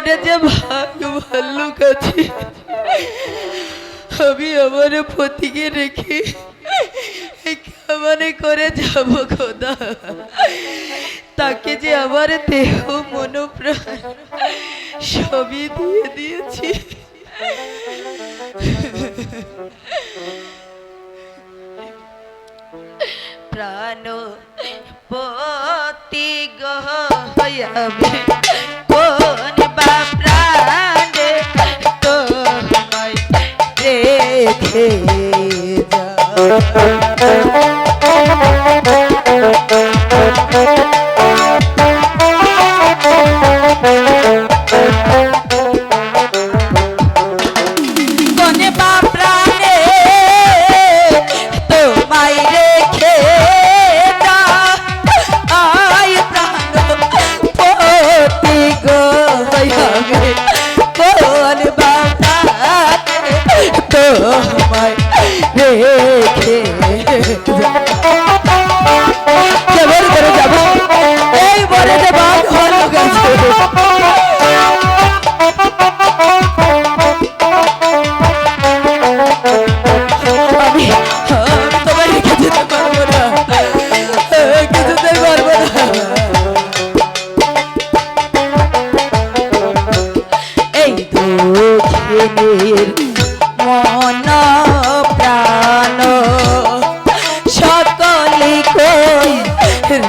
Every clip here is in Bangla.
মনে যে ভাগ ভাল্লুক আছে, আমি আমার পতিকে রেখে কেমন করে যাব খোদা? তাকে যে আমার দেহ মনোপ্রাণ সবই দিয়ে দিয়েছি। প্রাণ পতি বা প্রাণে তোমায় দুঃখিনীর মন প্রাণ সকলি কই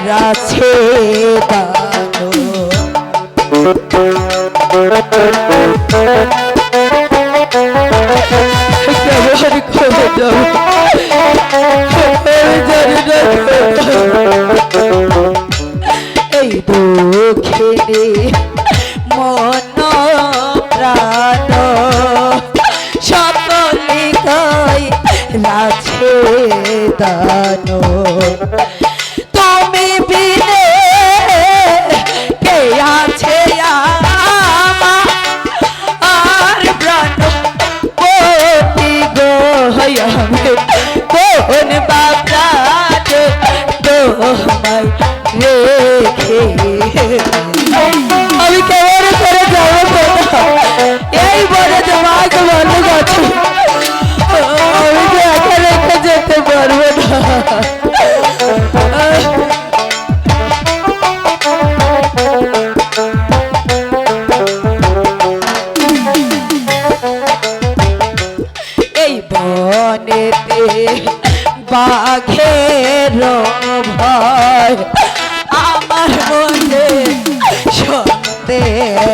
রাছে দানো কেমন নাছে দানো তুমি বিনে কে আছে আর প্রাণ? কোটি গো হয়ামে কোন বাপ্রাণ তোমায় রেখে? আমি কেমন করে যাব এই বলে তোমাকে বনেতে বাঘের ভয় আমার মনে সন্দেহ।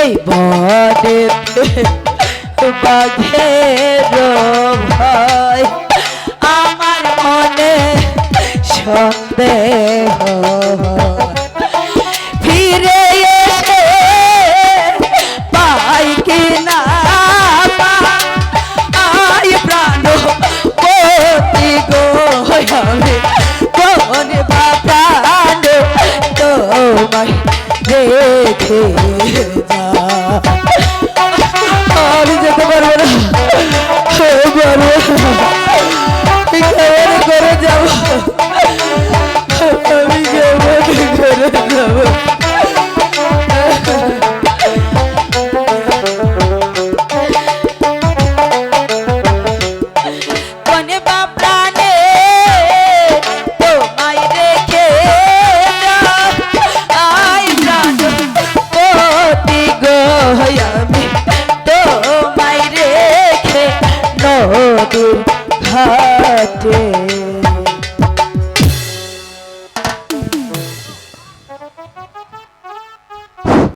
এই বনেতে বাঘের ভয়। সন্দেহ ফিরে এসে পাই কি না পাই প্রাণ পতি গো আমি কোন বা প্রাণ তোমায় রেখে যা। ঘাটে